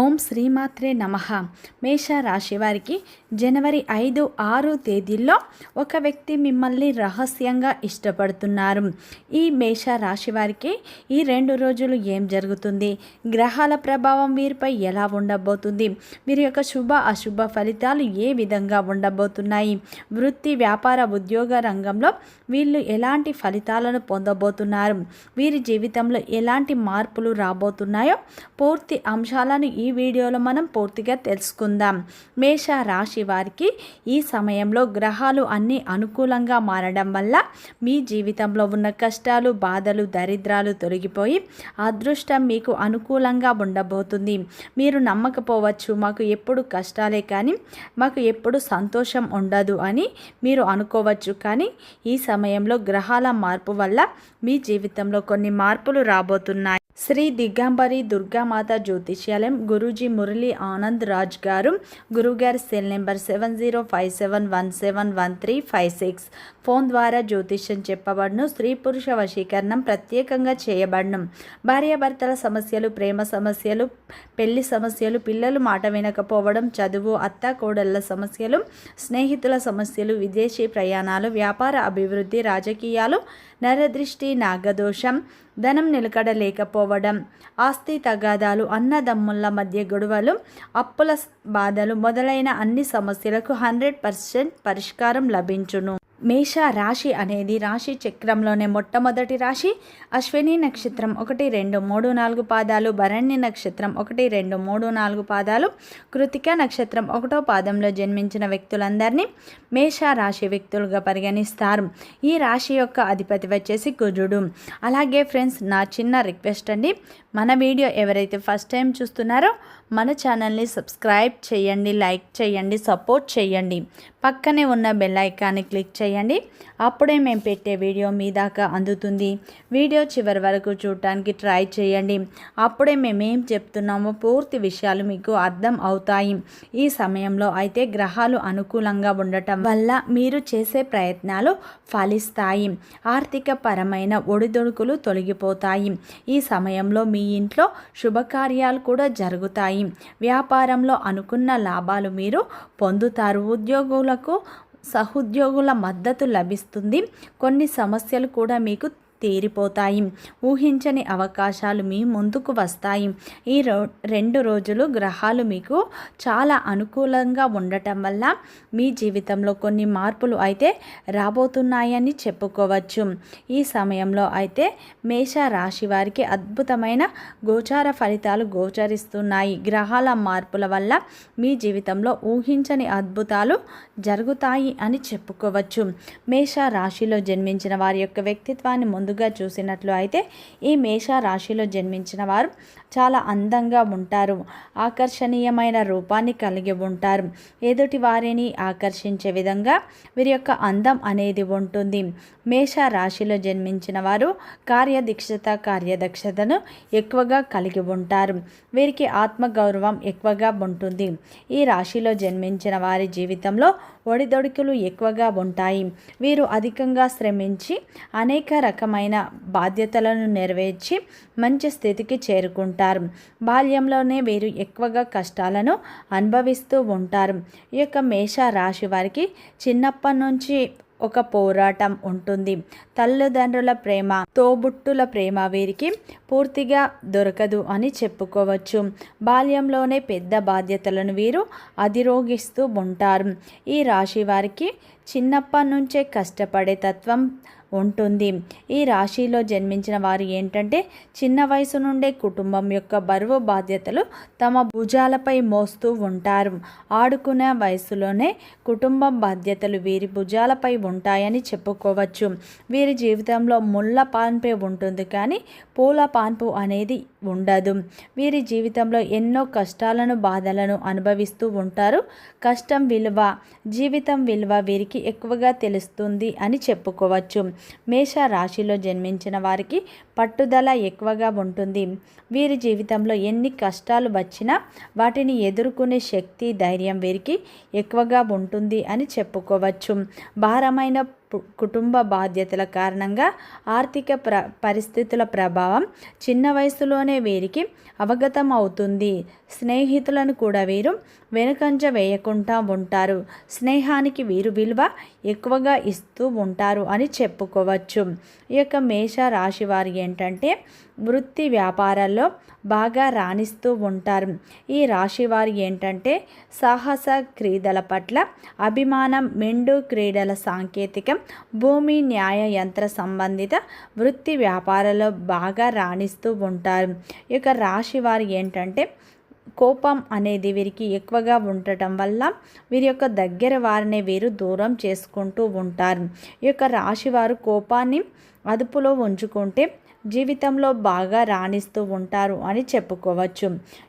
ఓం శ్రీమాత్రే నమ. మేష రాశి వారికి జనవరి ఐదు ఆరు తేదీల్లో ఒక వ్యక్తి మిమ్మల్ని రహస్యంగా ఇష్టపడుతున్నారు. ఈ మేష రాశి వారికి ఈ రెండు రోజులు ఏం జరుగుతుంది? గ్రహాల ప్రభావం వీరిపై ఎలా ఉండబోతుంది? వీరి యొక్క శుభ అశుభ ఫలితాలు ఏ విధంగా ఉండబోతున్నాయి? వృత్తి వ్యాపార ఉద్యోగ రంగంలో వీళ్ళు ఎలాంటి ఫలితాలను పొందబోతున్నారు? వీరి జీవితంలో ఎలాంటి మార్పులు రాబోతున్నాయో పూర్తి అంశాలను ఈ ఈ వీడియోలో మనం పూర్తిగా తెలుసుకుందాం. మేష రాశి వారికి ఈ సమయంలో గ్రహాలు అన్నీ అనుకూలంగా మారడం వల్ల మీ జీవితంలో ఉన్న కష్టాలు బాధలు దరిద్రాలు తొలగిపోయి అదృష్టం మీకు అనుకూలంగా ఉండబోతుంది. మీరు నమ్మకపోవచ్చు మాకు ఎప్పుడు కష్టాలే కానీ మాకు ఎప్పుడు సంతోషం ఉండదు అని మీరు అనుకోవచ్చు. కానీ ఈ సమయంలో గ్రహాల మార్పు వల్ల మీ జీవితంలో కొన్ని మార్పులు రాబోతున్నాయి. శ్రీ దిగంబరి దుర్గామాత జ్యోతిష్యాలయం గురూజీ మురళీ ఆనంద్ రాజ్ గారు గురుగారి cell number seven zero five seven one seven one three five six phone ద్వారా జ్యోతిష్యం చెప్పబడును స్త్రీ పురుష వశీకరణం ప్రత్యేకంగా చేయబడను. భార్యాభర్తల సమస్యలు ప్రేమ సమస్యలు పెళ్ళి సమస్యలు పిల్లలు మాట వినకపోవడం చదువు అత్త కోడళ్ళ సమస్యలు స్నేహితుల సమస్యలు విదేశీ ప్రయాణాలు వ్యాపార అభివృద్ధి రాజకీయాలు నరదృష్టి నాగదోషం ధనం నిలకడలేకపోవడం ఆస్తి తగాదాలు అన్నదమ్ముల మధ్య గొడవలు అప్పుల బాధలు మొదలైన అన్ని సమస్యలకు హండ్రెడ్ పర్సెంట్ పరిష్కారం లభించును. మేష రాశి అనేది రాశి చక్రంలోనే మొట్టమొదటి రాశి. అశ్విని నక్షత్రం ఒకటి రెండు మూడు నాలుగు పాదాలు. భరణ్య నక్షత్రం ఒకటి రెండు మూడు నాలుగు పాదాలు. కృతిక నక్షత్రం ఒకటో పాదంలో జన్మించిన వ్యక్తులందరినీ మేష రాశి వ్యక్తులుగా పరిగణిస్తారు. ఈ రాశి యొక్క అధిపతి వచ్చేసి కుజుడు అలాగే ఫ్రెండ్స్ నా చిన్న రిక్వెస్ట్ అండి. మన వీడియో ఎవరైతే ఫస్ట్ టైం చూస్తున్నారో మన ఛానల్ని సబ్స్క్రైబ్ చేయండి లైక్ చేయండి సపోర్ట్ చేయండి. పక్కనే ఉన్న బెల్ ఐకాన్ని క్లిక్ చేయండి. అప్పుడే మేము పెట్టే వీడియో మీ దాకా అందుతుంది. వీడియో చివరి వరకు చూడటానికి ట్రై చేయండి. అప్పుడే మేమేం చెప్తున్నామో పూర్తి విషయాలు మీకు అర్థం అవుతాయి. ఈ సమయంలో అయితే గ్రహాలు అనుకూలంగా ఉండటం వల్ల మీరు చేసే ప్రయత్నాలు ఫలిస్తాయి. ఆర్థిక పరమైన ఒడిదొడుకులు తొలగిపోతాయి. ఈ సమయంలో మీ ఇంట్లో శుభకార్యాలు కూడా జరుగుతాయి. వ్యాపారంలో అనుకున్న లాభాలు మీరు పొందుతారు. ఉద్యోగులకు సహోద్యోగుల మద్దతు లభిస్తుంది. కొన్ని సమస్యలు కూడా మీకు తీరిపోతాయి. ఊహించని అవకాశాలు మీ ముందుకు వస్తాయి. ఈ రో రెండు రోజులు గ్రహాలు మీకు చాలా అనుకూలంగా ఉండటం వల్ల మీ జీవితంలో కొన్ని మార్పులు అయితే రాబోతున్నాయని చెప్పుకోవచ్చు. ఈ సమయంలో అయితే మేష రాశి వారికి అద్భుతమైన గోచార ఫలితాలు గోచరిస్తున్నాయి. గ్రహాల మార్పుల వల్ల మీ జీవితంలో ఊహించని అద్భుతాలు జరుగుతాయి అని చెప్పుకోవచ్చు. మేష రాశిలో జన్మించిన వారి యొక్క వ్యక్తిత్వాన్ని ముందు ముందుగా చూసినట్లు అయితే ఈ మేష రాశిలో జన్మించిన వారు చాలా అందంగా ఉంటారు. ఆకర్షణీయమైన రూపాన్ని కలిగి ఉంటారు. ఎదుటి వారిని ఆకర్షించే విధంగా వీరి యొక్క అందం అనేది ఉంటుంది. మేష రాశిలో జన్మించిన వారు కార్యదీక్షత కార్యదక్షతను ఎక్కువగా కలిగి ఉంటారు. వీరికి ఆత్మగౌరవం ఎక్కువగా ఉంటుంది. ఈ రాశిలో జన్మించిన వారి జీవితంలో ఒడిదొడుకులు ఎక్కువగా ఉంటాయి. వీరు అధికంగా శ్రమించి అనేక రకమైన బాధ్యతలను నెరవేర్చి మంచి స్థితికి చేరుకుంటారు. బాల్యంలోనే వీరు ఎక్కువగా కష్టాలను అనుభవిస్తూ ఉంటారు. ఈ యొక్క మేష రాశి వారికి చిన్నప్పటి నుంచి ఒక పోరాటం ఉంటుంది. తల్లిదండ్రుల ప్రేమ తోబుట్టుల ప్రేమ వీరికి పూర్తిగా దొరకదు అని చెప్పుకోవచ్చు. బాల్యంలోనే పెద్ద బాధ్యతలను వీరు అధిరోగిస్తూ ఉంటారు. ఈ రాశి వారికి చిన్నప్పటి నుంచే కష్టపడే తత్వం ఉంటుంది. ఈ రాశిలో జన్మించిన వారు ఏంటంటే చిన్న వయసు నుండే కుటుంబం యొక్క బరువు బాధ్యతలు తమ భుజాలపై మోస్తూ ఉంటారు. ఆడుకునే వయసులోనే కుటుంబం బాధ్యతలు వీరి భుజాలపై ఉంటాయని చెప్పుకోవచ్చు. వీరి జీవితంలో ముళ్ళ పాన్పే ఉంటుంది కానీ పూల పాన్పు అనేది ఉండదు. వీరి జీవితంలో ఎన్నో కష్టాలను బాధలను అనుభవిస్తూ ఉంటారు. కష్టం విలువ జీవితం విలువ వీరికి ఎక్కువగా తెలుస్తుంది అని చెప్పుకోవచ్చు. మేష రాశిలో జన్మించిన వారికి పట్టుదల ఎక్కువగా ఉంటుంది. వీరి జీవితంలో ఎన్ని కష్టాలు వచ్చినా వాటిని ఎదుర్కొనే శక్తి ధైర్యం వీరికి ఎక్కువగా ఉంటుంది అని చెప్పుకోవచ్చు. భారమైన కుటుంబ బాధ్యతల కారణంగా ఆర్థిక ప్ర పరిస్థితుల ప్రభావం చిన్న వయసులోనే వీరికి అవగతం అవుతుంది. స్నేహితులను కూడా వీరు వెనుకంజ వేయకుండా ఉంటారు. స్నేహానికి వీరు విలువ ఎక్కువగా ఇస్తూ ఉంటారు అని చెప్పుకోవచ్చు. ఈ యొక్క మేష రాశి వారు ఏంటంటే వృత్తి వ్యాపారాల్లో బాగా రాణిస్తూ ఉంటారు. ఈ రాశి వారు ఏంటంటే సాహస క్రీడల పట్ల అభిమానం మెండు క్రీడల సాంకేతికం భూమి న్యాయ యంత్ర సంబంధిత వృత్తి వ్యాపారాల్లో బాగా రాణిస్తూ ఉంటారు. ఈ యొక్క రాశి వారు ఏంటంటే కోపం అనేది వీరికి ఎక్కువగా ఉండటం వల్ల వీరి యొక్క దగ్గర వారిని వీరు దూరం చేసుకుంటూ ఉంటారు. ఈ యొక్క రాశి వారు కోపాన్ని అదుపులో ఉంచుకుంటే జీవితంలో బాగా రాణిస్తూ ఉంటారు అని చెప్పుకోవచ్చు.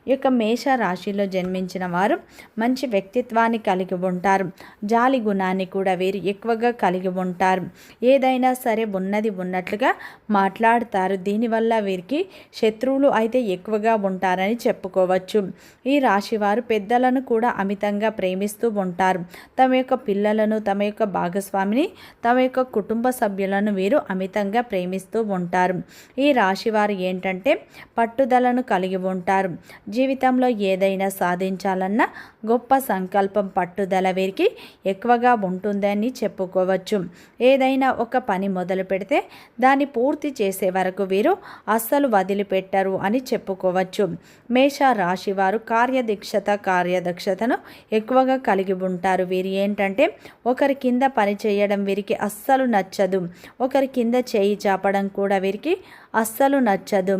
ఈ యొక్క మేష రాశిలో జన్మించిన వారు మంచి వ్యక్తిత్వాన్ని కలిగి ఉంటారు. జాలి గుణాన్ని కూడా వీరు ఎక్కువగా కలిగి ఉంటారు. ఏదైనా సరే ఉన్నది ఉన్నట్లుగా మాట్లాడతారు. దీనివల్ల వీరికి శత్రువులు అయితే ఎక్కువగా ఉంటారని చెప్పుకోవచ్చు. ఈ రాశి వారు పెద్దలను కూడా అమితంగా ప్రేమిస్తూ ఉంటారు. తమ యొక్క పిల్లలను తమ యొక్క భాగస్వామిని తమ యొక్క కుటుంబ సభ్యులను వీరు అమితంగా ప్రేమిస్తూ ఉంటారు. ఈ రాశి వారు ఏంటంటే పట్టుదలను కలిగి ఉంటారు. జీవితంలో ఏదైనా సాధించాలన్న గొప్ప సంకల్పం పట్టుదల వీరికి ఎక్కువగా ఉంటుందని చెప్పుకోవచ్చు. ఏదైనా ఒక పని మొదలు పెడితే దాన్ని పూర్తి చేసే వరకు వీరు అస్సలు వదిలిపెట్టరు అని చెప్పుకోవచ్చు. మేష రాశి వారు కార్యదీక్షత కార్యదక్షతను ఎక్కువగా కలిగి ఉంటారు. వీరు ఏంటంటే ఒకరి కింద పని చేయడం వీరికి అస్సలు నచ్చదు. ఒకరి కింద చేయి చాపడం కూడా వీరికి అస్సలు నచ్చదు.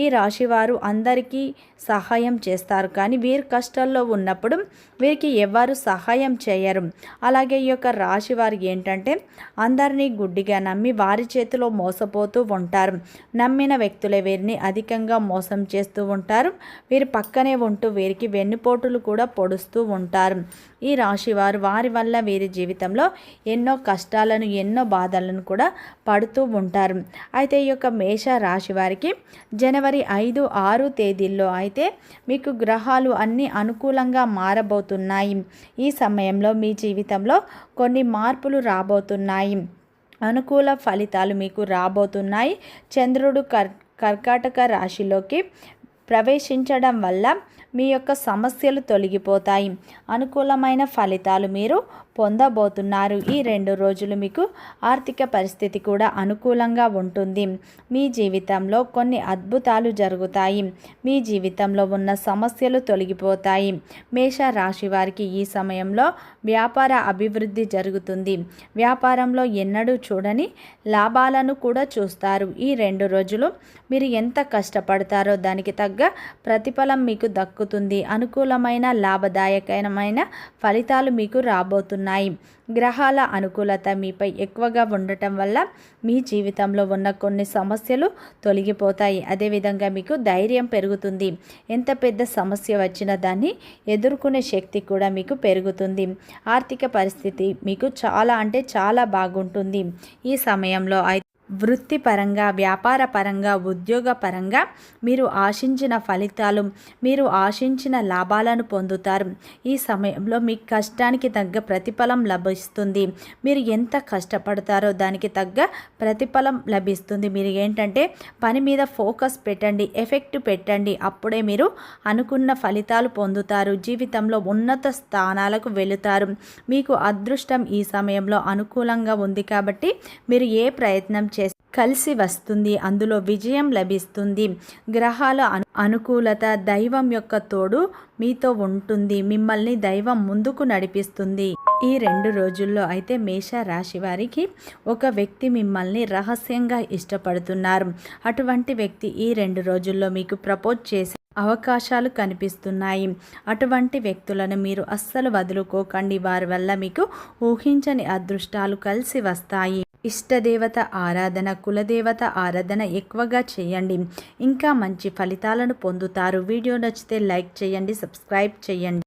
ఈ రాశివారు అందరికీ సహాయం చేస్తారు. కానీ వీరు కష్టాల్లో ఉన్నప్పుడు వీరికి ఎవరు సహాయం చేయరు. అలాగే ఈ యొక్క రాశి వారు ఏంటంటే అందరినీ గుడ్డిగా నమ్మి వారి చేతిలో మోసపోతూ ఉంటారు. నమ్మిన వ్యక్తులే వీరిని అధికంగా మోసం చేస్తూ ఉంటారు. వీరి పక్కనే ఉంటూ వీరికి వెన్నుపోటులు కూడా పొడుస్తూ ఉంటారు. ఈ రాశి వారు వారి వల్ల వీరి జీవితంలో ఎన్నో కష్టాలను ఎన్నో బాధలను కూడా పడుతూ ఉంటారు. అయితే ఈ యొక్క మేష రాశి వారికి జనవరి ఐదు ఆరు తేదీల్లో అయితే మీకు గ్రహాలు అన్నీ అనుకూలంగా మారబోతున్నాయి. ఈ సమయంలో మీ జీవితంలో కొన్ని మార్పులు రాబోతున్నాయి. అనుకూల ఫలితాలు మీకు రాబోతున్నాయి. చంద్రుడు కర్ కర్కాటక రాశిలోకి ప్రవేశించడం వల్ల మీ యొక్క సమస్యలు తొలగిపోతాయి. అనుకూలమైన ఫలితాలు మీరు పొందబోతున్నారు. ఈ రెండు రోజులు మీకు ఆర్థిక పరిస్థితి కూడా అనుకూలంగా ఉంటుంది. మీ జీవితంలో కొన్ని అద్భుతాలు జరుగుతాయి. మీ జీవితంలో ఉన్న సమస్యలు తొలగిపోతాయి. మేష రాశి వారికి ఈ సమయంలో వ్యాపార అభివృద్ధి జరుగుతుంది. వ్యాపారంలో ఎన్నడూ చూడని లాభాలను కూడా చూస్తారు. ఈ రెండు రోజులు మీరు ఎంత కష్టపడతారో దానికి తగ్గ ప్రతిఫలం మీకు దక్కు దక్కుతుంది. అనుకూలమైన లాభదాయకమైన ఫలితాలు మీకు రాబోతున్నాయి. గ్రహాల అనుకూలత మీపై ఎక్కువగా ఉండటం వల్ల మీ జీవితంలో ఉన్న కొన్ని సమస్యలు తొలగిపోతాయి. అదేవిధంగా మీకు ధైర్యం పెరుగుతుంది. ఎంత పెద్ద సమస్య వచ్చినా దాన్ని ఎదుర్కొనే శక్తి కూడా మీకు పెరుగుతుంది. ఆర్థిక పరిస్థితి మీకు చాలా అంటే చాలా బాగుంటుంది. ఈ సమయంలో అయితే వృత్తిపరంగా వ్యాపార పరంగా మీరు ఆశించిన ఫలితాలు మీరు ఆశించిన లాభాలను పొందుతారు. ఈ సమయంలో మీ కష్టానికి తగ్గ ప్రతిఫలం లభిస్తుంది. మీరు ఎంత కష్టపడతారో దానికి తగ్గ ప్రతిఫలం లభిస్తుంది. మీరు ఏంటంటే పని మీద ఫోకస్ పెట్టండి ఎఫెక్ట్ పెట్టండి. అప్పుడే మీరు అనుకున్న ఫలితాలు పొందుతారు. జీవితంలో ఉన్నత స్థానాలకు వెళుతారు. మీకు అదృష్టం ఈ సమయంలో అనుకూలంగా ఉంది కాబట్టి మీరు ఏ ప్రయత్నం చే కలిసి వస్తుంది. అందులో విజయం లభిస్తుంది. గ్రహాల అను అనుకూలత దైవం యొక్క తోడు మీతో ఉంటుంది. మిమ్మల్ని దైవం ముందుకు నడిపిస్తుంది. ఈ రెండు రోజుల్లో అయితే మేష రాశి వారికి ఒక వ్యక్తి మిమ్మల్ని రహస్యంగా ఇష్టపడుతున్నారు. అటువంటి వ్యక్తి ఈ రెండు రోజుల్లో మీకు ప్రపోజ్ చేసి అవకాశాలు కనిపిస్తున్నాయి. అటువంటి వ్యక్తులను మీరు అస్సలు వదులుకోకండి. వారి వల్ల మీకు ఊహించని అదృష్టాలు కలిసి వస్తాయి. ఇష్టదేవత ఆరాధన కులదేవత ఆరాధన ఎక్కువగా చేయండి. ఇంకా మంచి ఫలితాలను పొందుతారు. వీడియో నచ్చితే లైక్ చేయండి సబ్స్క్రైబ్ చేయండి.